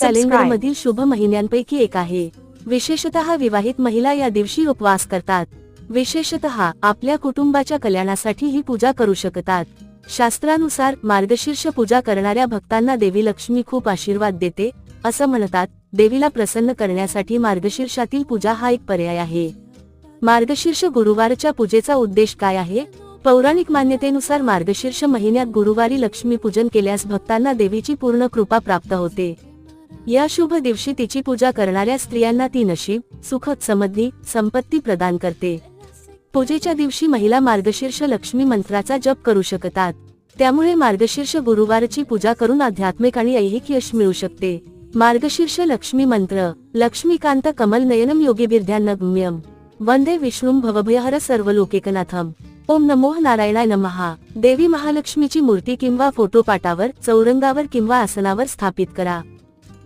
Calendar मधील शुभ महिन्यांपैकी एक आहे. विशेषतः विवाहित महिला या दिवशी उपवास करतात. विशेषतः आपल्या कुटुंबाच्या कल्याणासाठी ही पूजा करू शकतात. शास्त्रानुसार मार्गशीर्ष पूजा करणाऱ्या भक्तांना देवी लक्ष्मी खूप आशीर्वाद देते असं म्हणतात. देवीला प्रसन्न करण्यासाठी मार्गशीर्षातील पूजा हा एक पर्याय आहे. मार्गशीर्ष गुरुवारच्या पूजेचा उद्देश काय आहे? पौराणिक मान्यतेनुसार मार्गशीर्ष महिन्यात गुरुवारी लक्ष्मी पूजन केल्यास भक्तांना देवीची पूर्ण कृपा प्राप्त होते. या शुभ दिवशी तिची पूजा करणाऱ्या स्त्रियांना ती नशीब सुख समधी संपत्ती प्रदान करते. पूजेच्या दिवशी महिला मार्गशीर्ष लक्ष्मी मंत्राचा जप करू शकतात. त्यामुळे मार्गशीर्ष गुरुवारची पूजा करून आध्यात्मिक आणि ऐहिक यश मिळू शकते. मार्गशीर्ष लक्ष्मी मंत्र लक्ष्मीकांत कमल नयनम योगीभिर्ध्यानगम्यम वंदे विष्णुम भवभयहर सर्व लोकेकनाथम ओम नमो नारायणाय नमहा देवी महालक्ष्मीची मूर्ती किंवा फोटो पाटावर चौरंगावर किंवा आसनावर स्थापित करा.